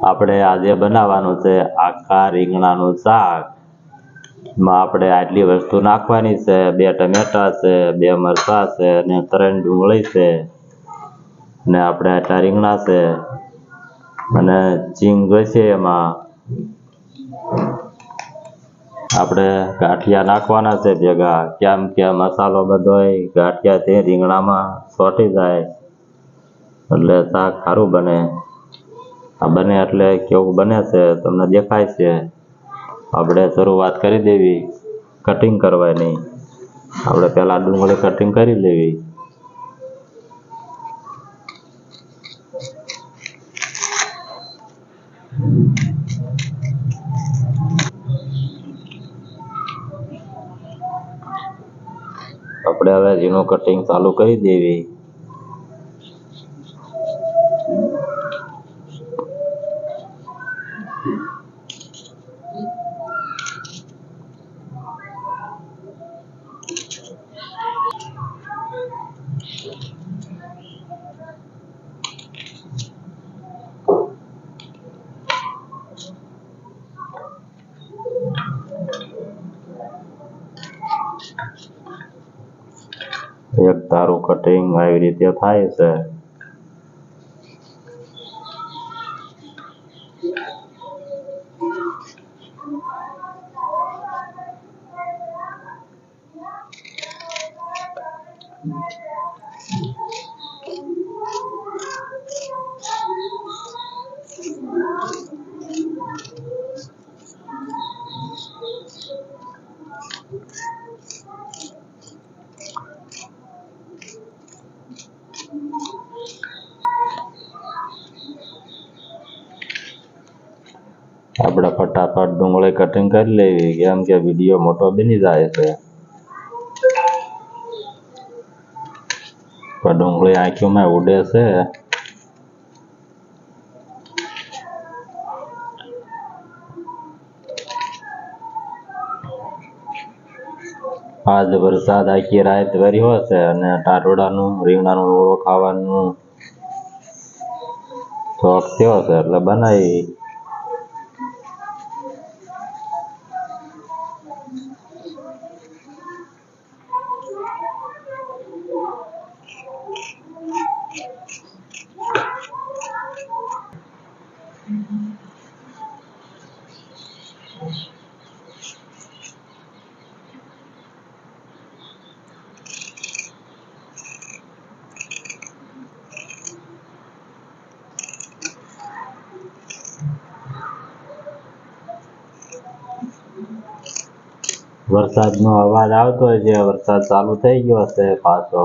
આપણે આજે બનાવવાનું છે આખા રીંગણાનું શાક. માં આપણે આટલી વસ્તુ નાખવાની છે, બે ટમેટા છે, બે મરચાં છે અને ત્રણ ડુંગળી છે. ને આપણે આટલા રીંગણા છે અને ચીંગ છે એમાં. આપણે ગાંઠિયા નાખવાના છે ભેગા. કેમ કે મસાલો બધોય ગાંઠિયા તે રીંગણામાં સોટી જાય. એટલે શાક સારું બને. આ બને એટલે કેવું બને છે, તમને દેખાય છે. આપણે શરૂઆત કરી દેવી કટિંગ કરવાની. આપણે પહેલાં ડુંગળી કટિંગ કરી લેવી. આપણે હવે ઝીણું કટિંગ ચાલુ કરી દેવી એક તારું કટિંગ આવી રીતે થાય છે આપણે ફટાફટ ડુંગળી કટિંગ કરી લેવી કેમ કે વીડિયો મોટો બની જાય છે. પણ ડુંગળી આંખીઓમાં ઉડે છે. આજ વરસાદ આખી રાત વર્યો છે અને ટાટોડાનું રીંગણાનું ઓળો ખાવાનું શોખ થયો છે એટલે બનાવી વરસાદનો અવાજ આવતો હોય છે, વરસાદ ચાલુ થઈ ગયો છે પાછો.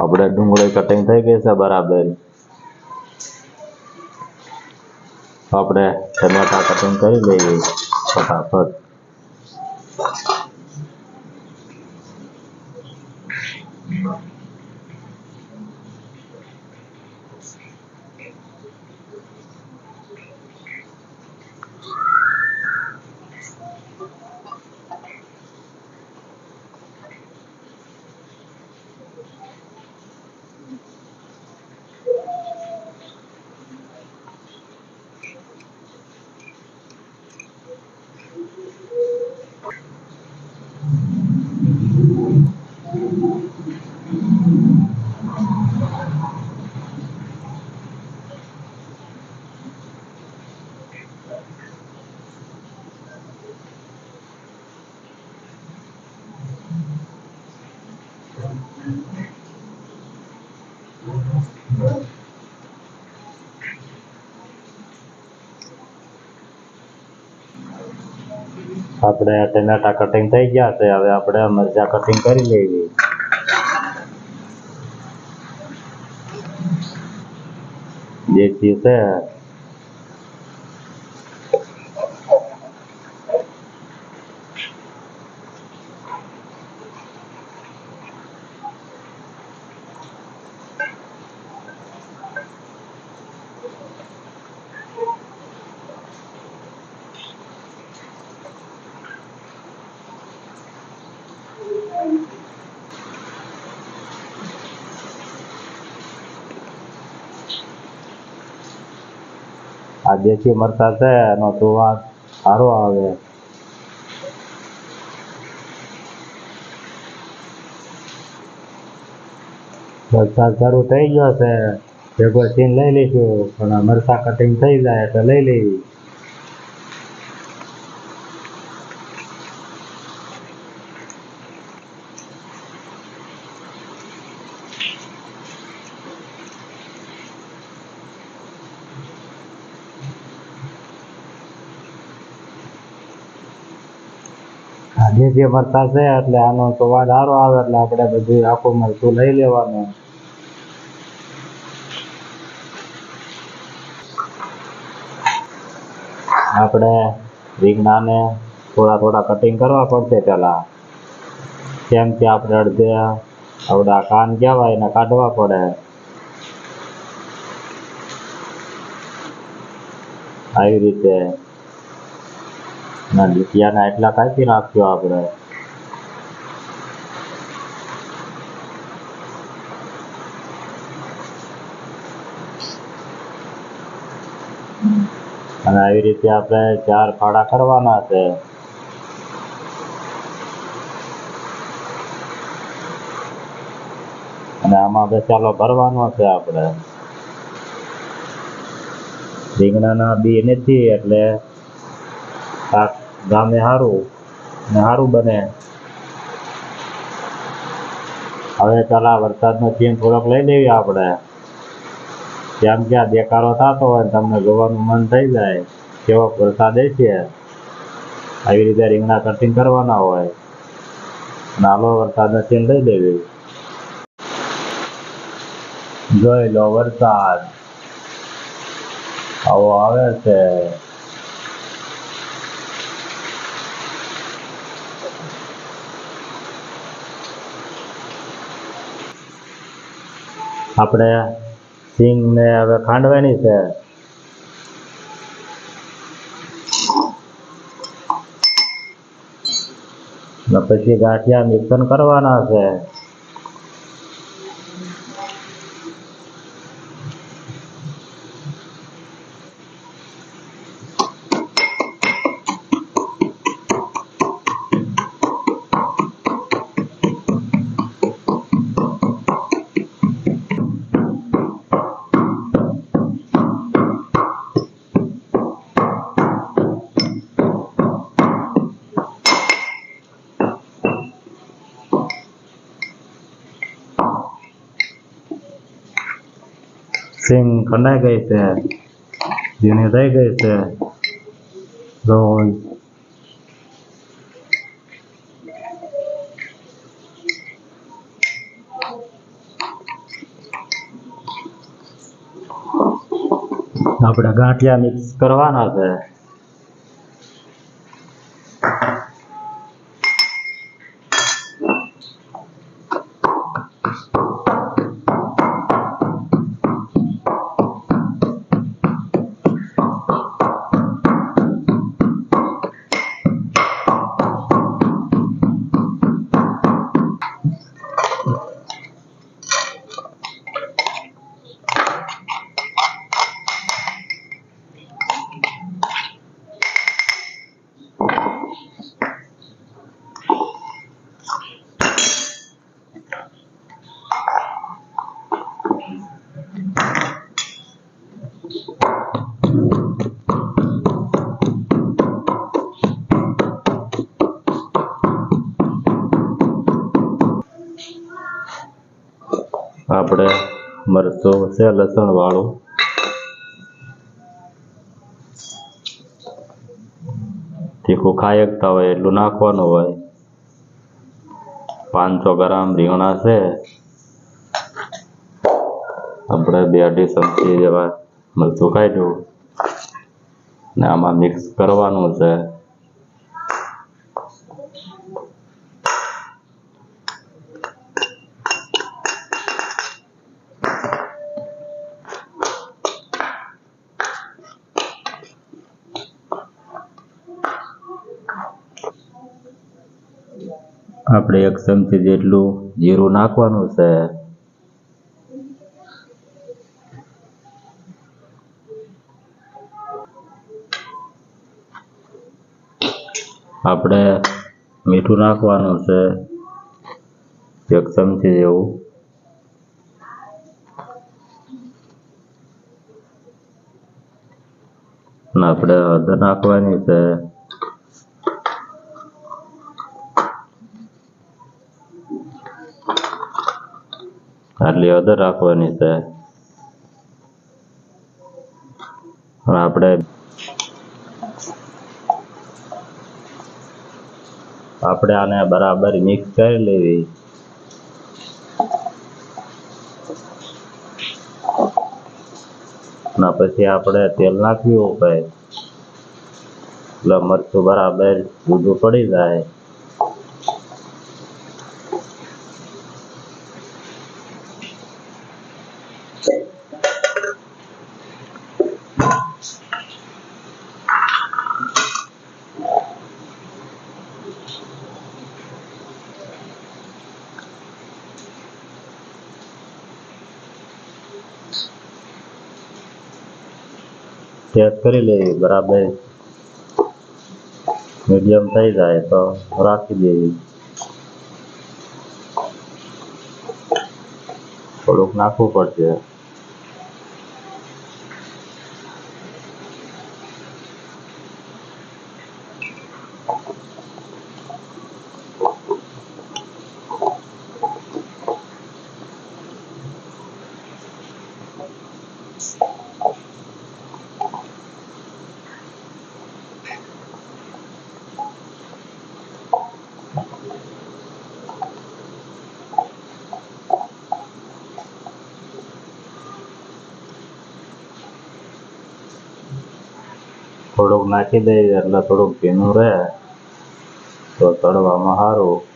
આપણે ડુંગળી કટિંગ થઈ ગઈ છે બરાબર. આપણે ટમેટા કટિંગ કરી લઈએ ફટાફટ. આપણે ટમેટા કટિંગ થઈ ગયા છે હવે આપણે મરચાં કટિંગ કરી લેવી દેખી છે દેશી મરચાં છે, એનો સ્વાદ સારો આવે. વરસાદ શરૂ થઈ ગયો છે. ભેગો સીન લઈ લઈશું, પણ મરચા કટિંગ થઈ જાય એટલે લઈ લેવી આજે જે મરચાં છે એટલે આનો સ્વાદ સારો આવે એટલે આપણે બધું આખું મરચું લઈ લેવાનું. આપણે રીંગણાને થોડા થોડા કટિંગ કરવા પડશે પહેલા. કેમ કે આપણે અડધે આવડા કાન કહેવાય એને કાઢવા પડે. આવી રીતે ના લીટિયાના એટલા કાપી નાખજો આપણે? અને આવી રીતે આપણે ચાર ફાળા કરવાના છે. અને આમાં ચાલો ભરવાનો છે આપણે. રીંગણાના બી નથી એટલે ગામે સારું ને સારું બને. હવે પેલા વરસાદનો ચીન થોડોક લઈ લેવી આપણે. જેમ કે આ થતો હોય તમને જોવાનું મન થઈ જાય કેવો વરસાદ છે. આવી રીતે રીંગણા કટિંગ કરવાના હોય. નાલો વરસાદનો ચીન લઈ લેવી. જોઈ લો વરસાદ. આવો આવે છે. આપણે સિંગને હવે ખાંડવાની છે. પછી ગાંઠિયા મિક્સન કરવાના છે. સિંગ ખંડાઈ ગઈ છે ઝીણી થઈ ગઈ છે. જો આપણે ગાંઠિયા મિક્સ કરવાના છે. છે લસણ વાળું. તીખું ખાઈ હોય એટલું નાખવાનું હોય. પાંચસો ગ્રામ રીંગણા છે. આપણે બે અઢી ચમચી જેવા મરચું કાઢ્યું ને આમાં મિક્સ કરવાનું છે. આપણે એક ચમચી જેટલું જીરું નાખવાનું છે. આપણે મીઠું નાખવાનું છે. એક ચમચી જેવું. આપણે હળદર નાખવાની છે. આટલી હળદર રાખવાની છે. આપણે આપણે આને બરાબર મિક્સ કરી લેવી. ના પછી આપણે તેલ નાખ્યું હોય. એટલે મરચું બરાબર ઊંધું પડી જાય. ટેસ્ટ કરી લેવી બરાબર મીડિયમ થઈ જાય તો રાખી દેવી થોડુંક નાખવું પડશે થોડુંક નાખી દઈએ એટલે થોડુંક ભીનું રહે તો તળવામાં સારું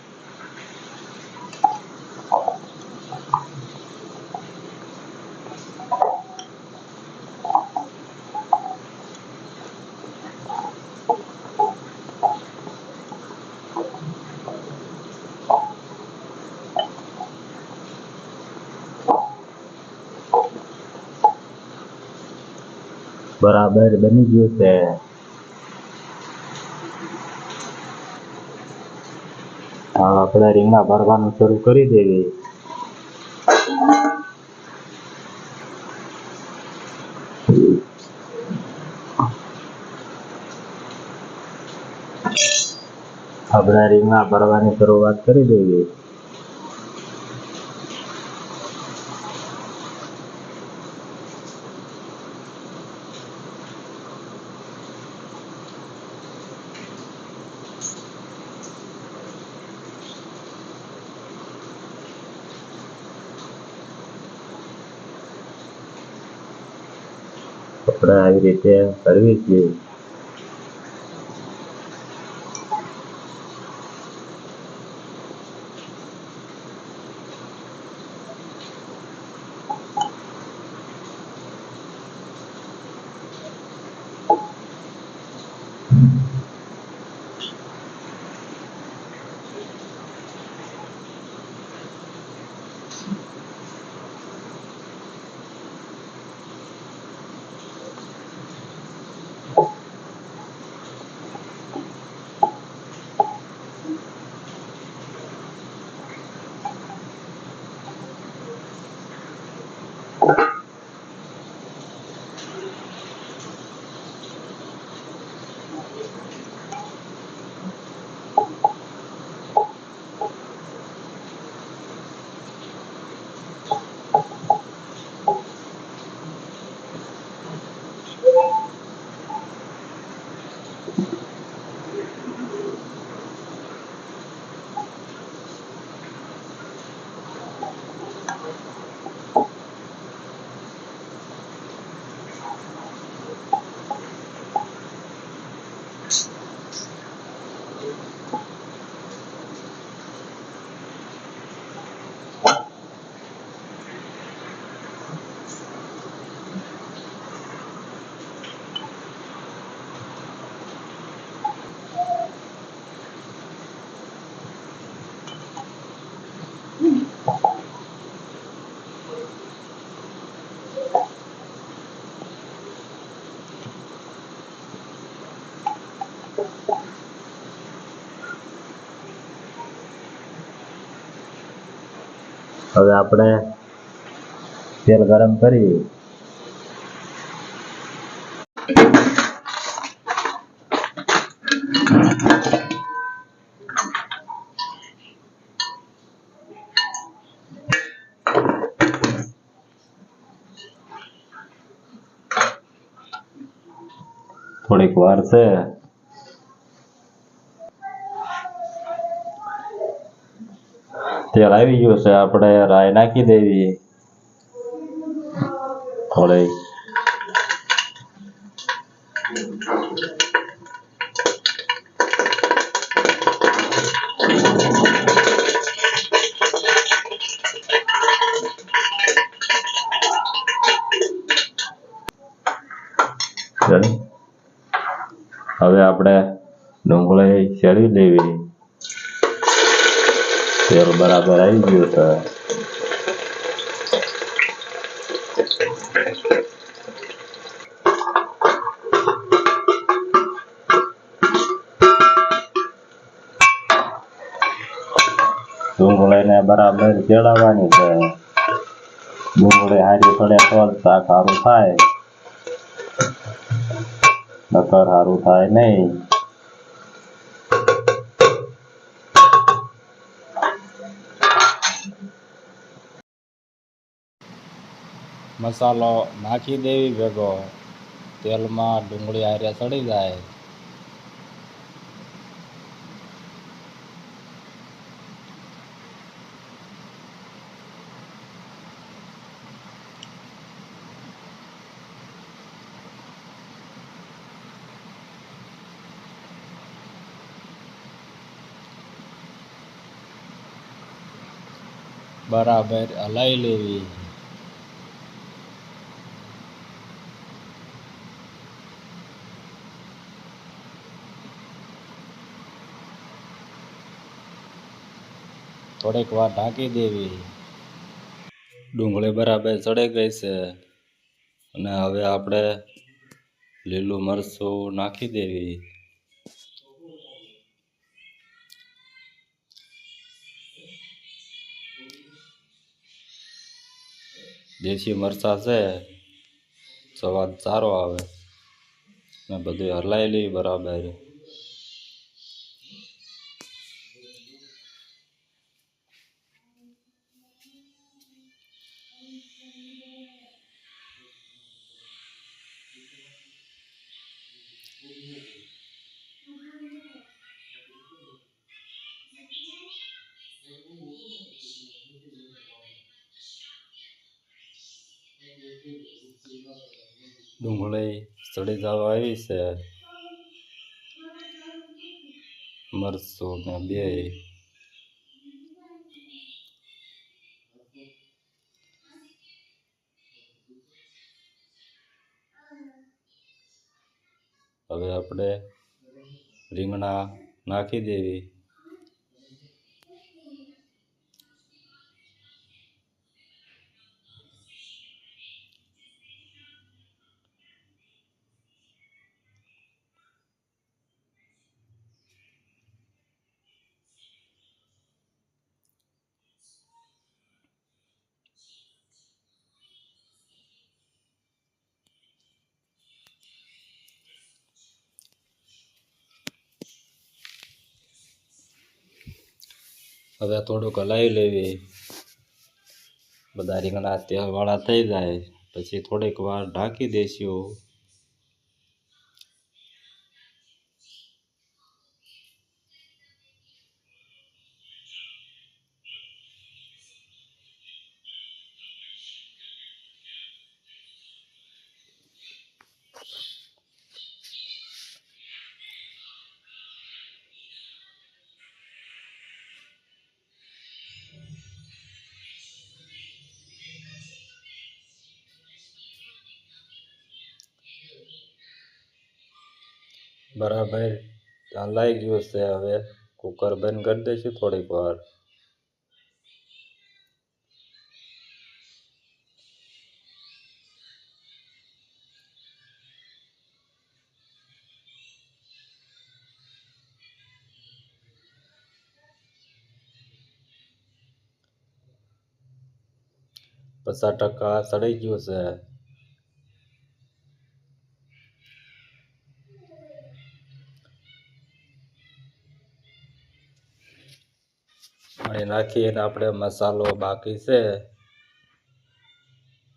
બરાબર, બની ગયું છે. આપણે રીંગણા ભરવાનું શરૂ કરી દેવી. આપણે રીંગણા ભરવાની શરૂઆત કરી દેવી. આપણે આવી રીતે કરવી જોઈએ હવે આપણે તેલ ગરમ કરી થોડીક વાર છે. તેલ આવી ગયું છે આપણે રાય નાખી દેવી. હવે આપણે ડુંગળી ચડી લેવી તેલ બરાબર આવી ગયું તો ડુંગળીને બરાબર ચડાવવાની છે ડુંગળી હારી પડે તો જ શાક સારું થાય નકર સારું થાય નહીં મસાલો નાખી દેવી ભેગો તેલમાં ડુંગળી હારે સડી જાય બરાબર હલાવી લેવી થોડીક વાર ઢાંકી દેવી. ડુંગળી બરાબર ચડી ગઈ છે. અને હવે આપણે લીલું મરચું નાખી દેવી. દેશી મરચાં છે. સ્વાદ સારો આવે. ને બધું હલાયેલી બરાબર. ડુંગળી સડી જવા આવી છે. મરચું ને બે હવે આપણે રીંગણા નાખી દેવી. હવે થોડુંક હલાવી લેવી. બધા રીંગણા તેલવાળા થઈ જાય. પછી થોડીક વાર ઢાંકી દઈશું બરાબર. હલાઈ ગયું છે હવે. કુકર બંધ કરી દઈશું થોડીક વાર. પચાસ ટકા સડી ગયું છે નાખીને આપણે મસાલો બાકી છે.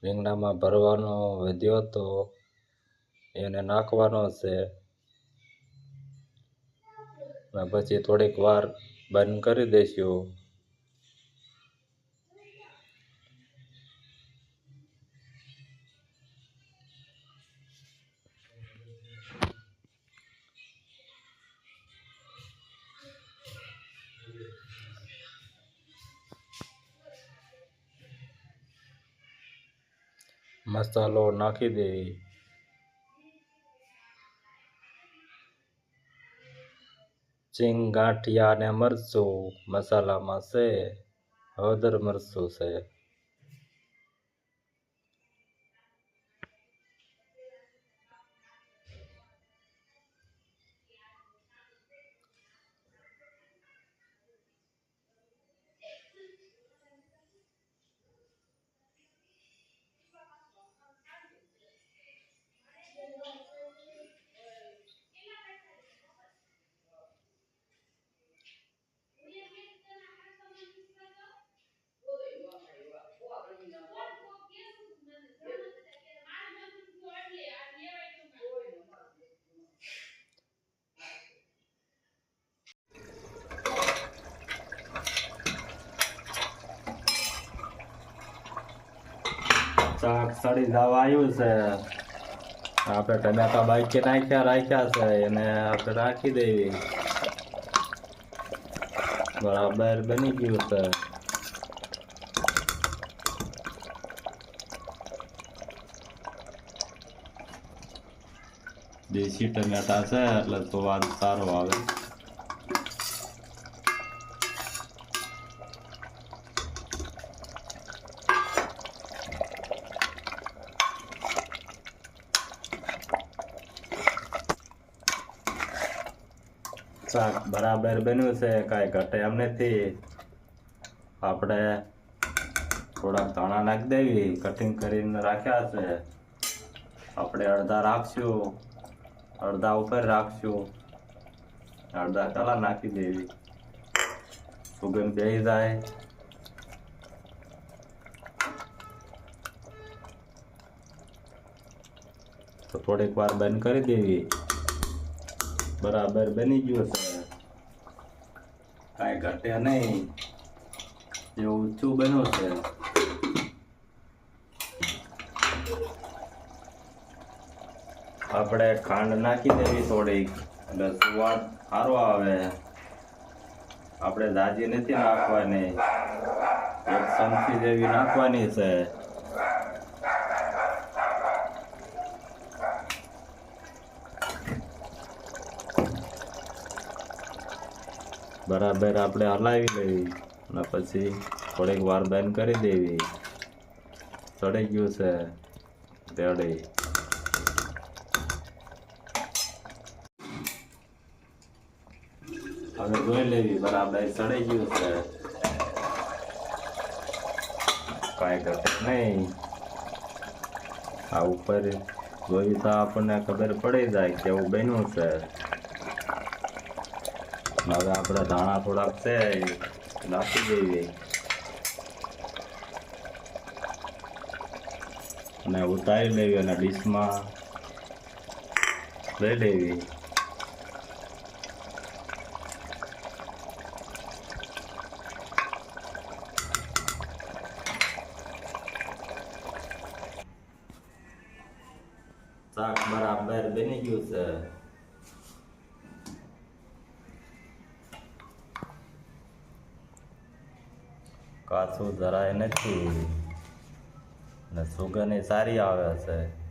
રીંગણામાં ભરવાનો વધ્યો હતો એને નાખવાનો છે. પછી થોડીક વાર બંધ કરી દઈશું. મસાલો નાખી દેવી. ચીંગ ગાંઠિયા અને મરચું મસાલામાં છે. હળદર મરચું છે. શાક સડી જવા આવ્યું છે. આપણે ટમેટા બાકી નાખ્યા, રાખ્યા છે, એને આપણે રાખી દેવી. બરાબર બની ગયું છે. દેશી ટમેટા છે, એટલે સ્વાદ સારો આવે શાક બરાબર બન્યું છે કાંઈ ઘટે એમ નથી. આપણે થોડાક ધાણા નાખી દેવી કટિંગ કરીને રાખ્યા છે. આપણે અડધા રાખશું, અડધા ઉપર રાખશું. અડધા કલા નાખી દેવી. સુગંધ બેસી જાય. તો થોડીક વાર બંધ કરી દેવી. બરાબર બની ગયું છે. કાંઈ ઘટે નહીં. એવું ઊંચું બન્યું છે. આપણે ખાંડ નાખી દેવી થોડીક, એટલે સ્વાદ સારો આવે. આપણે દાજી નથી નાખવાની. એક ચમચી જેવી નાખવાની છે. બરાબર આપણે હલાવી લેવી. અને પછી થોડીક વાર બંધ કરી દેવી. ચડી ગયું છે. તેડી હવે જોઈ લેવી. બરાબર ચડી ગયું છે. કાંઈ ઘટક નહીં. આ ઉપર જોયું તો આપણને ખબર પડી જાય કેવું બન્યું છે. હવે આપણે ધાણા થોડાક છે નાખી દઈએ. અને ઉતારી લેવી અને ડીશમાં લઈ લેવી. શાક બરાબર બની ગયું છે. કાચું જરાય નથી. ને સુગંધ સારી આવે છે.